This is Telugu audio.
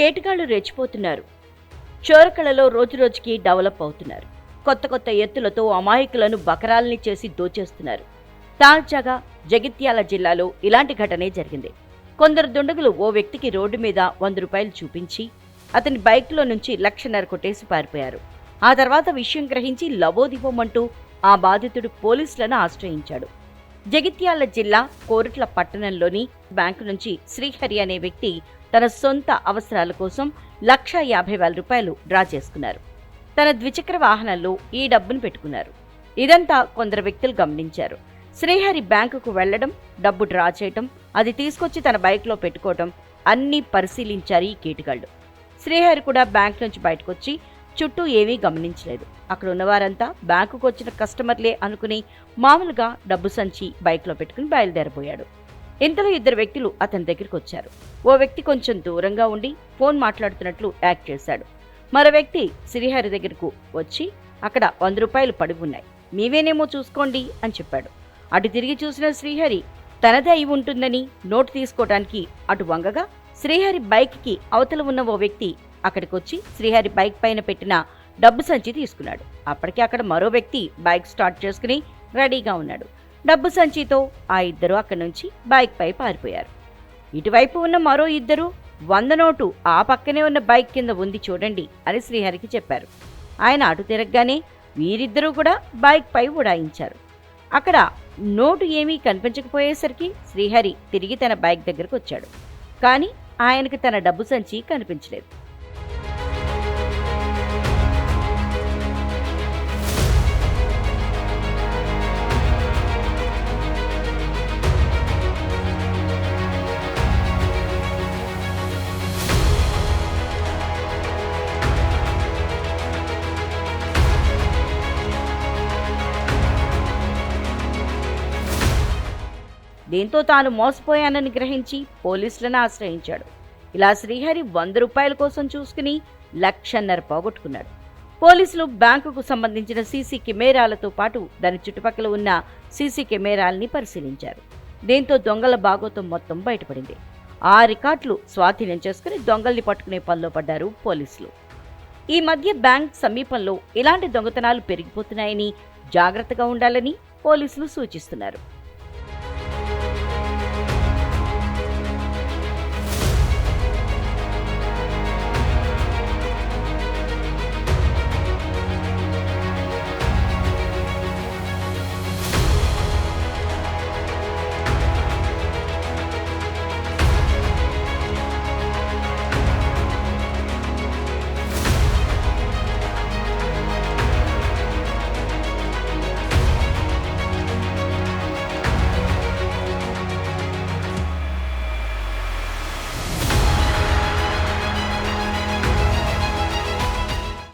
కేటగాళ్ళు రెచ్చిపోతున్నారు. చోరకళలో రోజురోజుకి డెవలప్ అవుతున్నారు. కొత్త కొత్త ఎత్తులతో అమాయకులను బకరాల్ని చేసి దోచేస్తున్నారు. తాజాగా జగిత్యాల జిల్లాలో ఇలాంటి ఘటనే జరిగింది. కొందరు దుండగులు ఓ వ్యక్తికి రోడ్డు మీద వంద రూపాయలు చూపించి అతని బైక్లో నుంచి లక్షన్నర కొట్టేసి పారిపోయారు. ఆ తర్వాత విషయం గ్రహించి లవోదివ్వమంటూ ఆ బాధితుడు పోలీసులను ఆశ్రయించాడు. జగిత్యాల జిల్లా కోరుట్ల పట్టణంలోని బ్యాంకు నుంచి శ్రీహరి అనే వ్యక్తి తన సొంత అవసరాల కోసం లక్ష యాభై వేల రూపాయలు డ్రా చేసుకున్నారు. తన ద్విచక్ర వాహనంలో ఈ డబ్బును పెట్టుకున్నారు. ఇదంతా కొందరు వ్యక్తులు గమనించారు. శ్రీహరి బ్యాంకుకు వెళ్ళడం డబ్బు డ్రా చేయటం అది తీసుకొచ్చి తన బైక్లో పెట్టుకోవటం అన్నీ పరిశీలించారు ఈ కీటుగాళ్ళు శ్రీహరి కూడా బ్యాంక్ నుంచి బయటకొచ్చి చుట్టూ ఏమీ గమనించలేదు. అక్కడ ఉన్నవారంతా బ్యాంకుకు వచ్చిన కస్టమర్లే అనుకుని మామూలుగా డబ్బు సంచి బైక్లో పెట్టుకుని బయలుదేరబోయాడు. ఇంతలో ఇద్దరు వ్యక్తులు అతని దగ్గరికి వచ్చారు. ఓ వ్యక్తి కొంచెం దూరంగా ఉండి ఫోన్ మాట్లాడుతున్నట్లు యాక్ట్ చేశాడు. మరో వ్యక్తి శ్రీహరి దగ్గరకు వచ్చి అక్కడ వంద రూపాయలు పడి ఉన్నాయి మీవేనేమో చూసుకోండి అని చెప్పాడు. అటు తిరిగి చూసిన శ్రీహరి తనదే అయి ఉంటుందని నోటు తీసుకోవడానికి అటు వంగగా శ్రీహరి బైక్కి అవతల ఉన్న ఓ వ్యక్తి అక్కడికొచ్చి శ్రీహరి బైక్ పైన పెట్టిన డబ్బు సంచి తీసుకున్నాడు. అప్పటికే అక్కడ మరో వ్యక్తి బైక్ స్టార్ట్ చేసుకుని రెడీగా ఉన్నాడు. డబ్బు సంచితో ఆ ఇద్దరు అక్కడి నుంచి బైక్పై పారిపోయారు. ఇటువైపు ఉన్న మరో ఇద్దరు వంద నోటు ఆ పక్కనే ఉన్న బైక్ కింద ఉంది చూడండి అని శ్రీహరికి చెప్పారు. ఆయన అటు తిరగగానే వీరిద్దరూ కూడా బైక్పై ఉడాయించారు. అక్కడ నోటు ఏమీ కనిపించకపోయేసరికి శ్రీహరి తిరిగి తన బైక్ దగ్గరకు వచ్చాడు. కానీ ఆయనకి తన డబ్బు సంచి కనిపించలేదు. దీంతో తాను మోసపోయానని గ్రహించి పోలీసులను ఆశ్రయించాడు. ఇలా శ్రీహరి వంద రూపాయల కోసం చూసుకుని లక్షన్నర పోగొట్టుకున్నాడు. పోలీసులు బ్యాంకుకు సంబంధించిన సీసీ కెమెరాలతో పాటు దాని చుట్టుపక్కల ఉన్న సీసీ కెమెరాల్ని పరిశీలించారు. దీంతో దొంగల భాగోతం మొత్తం బయటపడింది. ఆ రికార్డులు స్వాధీనం చేసుకుని దొంగల్ని పట్టుకునే పనిలో పడ్డారు పోలీసులు. ఈ మధ్య బ్యాంక్ సమీపంలో ఇలాంటి దొంగతనాలు పెరిగిపోతున్నాయని జాగ్రత్తగా ఉండాలని పోలీసులు సూచిస్తున్నారు.